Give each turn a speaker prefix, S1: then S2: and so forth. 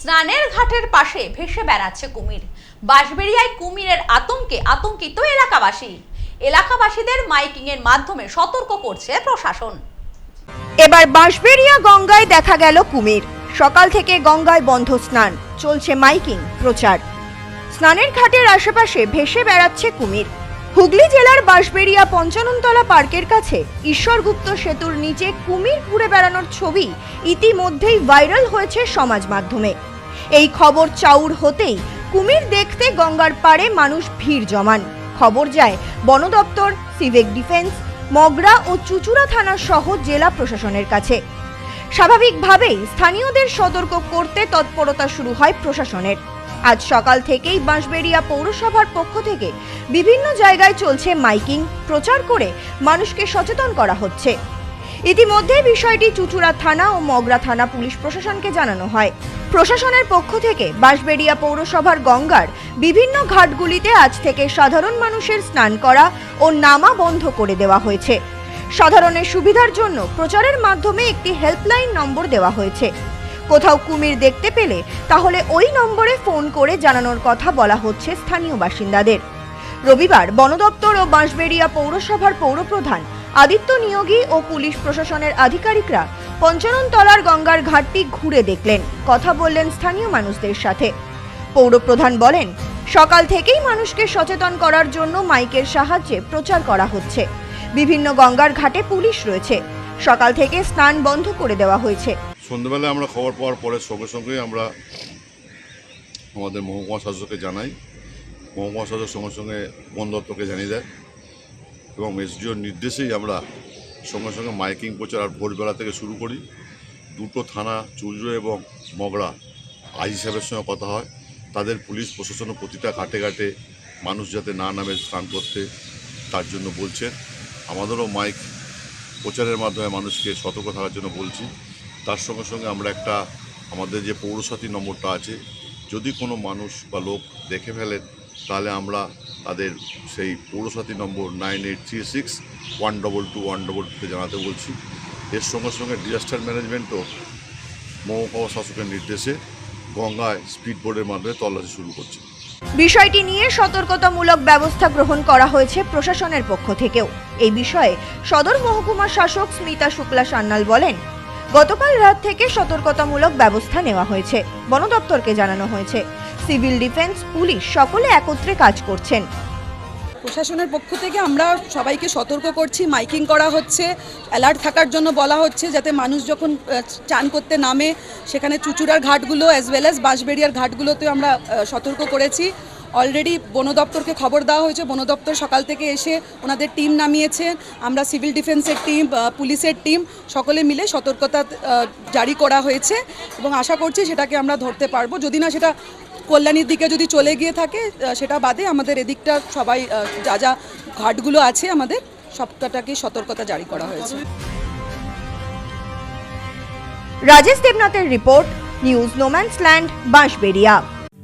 S1: স্নানের ঘাটের পাশে ভেসে বেড়াচ্ছে কুমির। বাঁশবেড়িয়ায় কুমিরের আতঙ্কে আতঙ্কিত এলাকাবাসী। এলাকাবাসীদের মাইকিং এর মাধ্যমে সতর্ক করছে প্রশাসন।
S2: এবার বাঁশবেড়িয়া গঙ্গায় দেখা গেল কুমির। সকাল থেকে গঙ্গায় বন্ধ স্নান। চলছে মাইকিং, প্রচার। স্নানের ঘাটের আশেপাশে ভেসে বেড়াচ্ছে কুমির। হুগলি জেলার বাঁশবেড়িয়া পঞ্চাননতলা পার্কের কাছে ঈশ্বরগুপ্ত সেতুর নিচে কুমির ঘুরে বেড়ানোর ছবি ইতিমধ্যেই ভাইরাল হয়েছে সমাজ মাধ্যমে। এই খবর চাউর হতেই কুমির দেখতে গঙ্গার পাড়ে মানুষ ভিড় জমান। খবর যায় বন দপ্তর, সিভিক ডিফেন্স, মগরা ও চুচুড়া থানা সহ জেলা প্রশাসনের কাছে। স্বাভাবিকভাবেই স্থানীয়দের সতর্ক করতে তৎপরতা শুরু হয় প্রশাসনের। আজ সকাল থেকেই বাঁশবেড়িয়া পৌরসভার পক্ষ থেকে বিভিন্ন জায়গায় চলছে মাইকিং, প্রচার করে মানুষকে সচেতন করা হচ্ছে। ইতিমধ্যে বিষয়টি চুচুড়া থানা ও মগরা থানা পুলিশ প্রশাসনকে জানানো হয়। প্রশাসনের পক্ষ থেকে বাঁশবেড়িয়া পৌরসভার গঙ্গার বিভিন্ন ঘাটগুলিতে আজ থেকে সাধারণ মানুষের স্নান করা ও নামা বন্ধ করে দেওয়া হয়েছে। সাধারণের সুবিধার জন্য প্রচারের মাধ্যমে একটি হেল্পলাইন নম্বর দেওয়া হয়েছে। কোথাও কুমির দেখতে পেলে তাহলে ওই নম্বরে ফোন করে জানানোর কথা বলা হচ্ছে স্থানীয় বাসিন্দাদের। রবিবার বন দপ্তর ও বাঁশবেড়িয়া পৌরসভার পৌরপ্রধান আদিত্য নিয়োগী ও পুলিশ প্রশাসনের আধিকারিকরা পঞ্চাননতলার গঙ্গার ঘাটটি ঘুরে দেখলেন। কথা বললেন স্থানীয় মানুষদের সাথে। পৌরপ্রধান বলেন, সকাল থেকেই মানুষকে সচেতন করার জন্য মাইকের সাহায্যে প্রচার করা হচ্ছে। বিভিন্ন গঙ্গার ঘাটে পুলিশ রয়েছে। সকাল থেকে স্নান বন্ধ করে দেওয়া হয়েছে।
S3: সন্ধ্যেবেলায় আমরা খবর পাওয়ার পরে সঙ্গে সঙ্গে আমরা আমাদের মহকুমা শাসককে জানাই। মহকুমা শাসক সঙ্গে সঙ্গে বন দপ্তরকে জানিয়ে দেয় এবং এসডিওর নির্দেশেই আমরা সঙ্গে সঙ্গে মাইকিং প্রচার আর ভোরবেলা থেকে শুরু করি। দুটো থানা, চুলজো এবং মগরা আই সাহেবের সঙ্গে কথা হয়। তাদের পুলিশ প্রশাসন প্রতিটা ঘাটে ঘাটে মানুষ যাতে না নামে স্নান করতে তার জন্য বলছেন। আমাদেরও মাইক প্রচারের মাধ্যমে মানুষকে সতর্ক থাকার জন্য বলছি। তার সঙ্গে সঙ্গে আমরা একটা আমাদের যে পৌরসাথী নম্বরটা আছে, যদি কোনো মানুষ বা লোক দেখে ফেলেন, তাহলে আমরা তাদের সেই Pourasathi number nine eight three six one double two one double টুতে জানাতে বলছি। এর সঙ্গে সঙ্গে ডিজাস্টার ম্যানেজমেন্টও মহকুমা শাসকের নির্দেশে গঙ্গায় স্পিড বোর্ডের মাধ্যমে তল্লাশি শুরু করছে।
S2: বিষয়টি নিয়ে সতর্কতামূলক ব্যবস্থা গ্রহণ করা হয়েছে প্রশাসনের পক্ষ থেকেও। এই বিষয়ে সদর মহকুমা শাসক স্মিতা শুক্লা সান্যাল বলেন, গতকাল রাত থেকে সতর্কতামূলক ব্যবস্থা নেওয়া হয়েছে। বন দপ্তরকে জানানো হয়েছে, সিভিল ডিফেন্স, পুলিশ সকলে একত্রে কাজ করছেন।
S4: প্রশাসনের পক্ষ থেকে আমরা সবাইকে সতর্ক করছি, মাইকিং করা হচ্ছে অ্যালার্ট থাকার জন্য বলা হচ্ছে যাতে মানুষ যখন চান করতে নামে, সেখানে চুচুড়ার ঘাটগুলো অ্যাজ ওয়েল অ্যাজ বাঁশবেড়িয়ার ঘাটগুলোতেও আমরা সতর্ক করেছি। অলরেডি বন দপ্তরকে খবর দেওয়া হয়েছে। বন দপ্তর সকাল থেকে এসে ওনাদের টিম নামিয়েছেন আমরা সিভিল ডিফেন্সের টিম পুলিশের টিম, সকলে মিলে সতর্কতা জারি করা হয়েছে এবং আশা করছি সেটাকে আমরা ধরতে পারব। যদি না সেটা কল্যাণীর দিকে যদি চলে গিয়ে থাকে সেটা বাদে আমাদের এদিকটা সবাই যা যা ঘাটগুলো আছে আমাদের সবটাকে সতর্কতা জারি করা হয়েছে।
S2: Rajesh দেবনাথের report, news no man's land, Bansberia.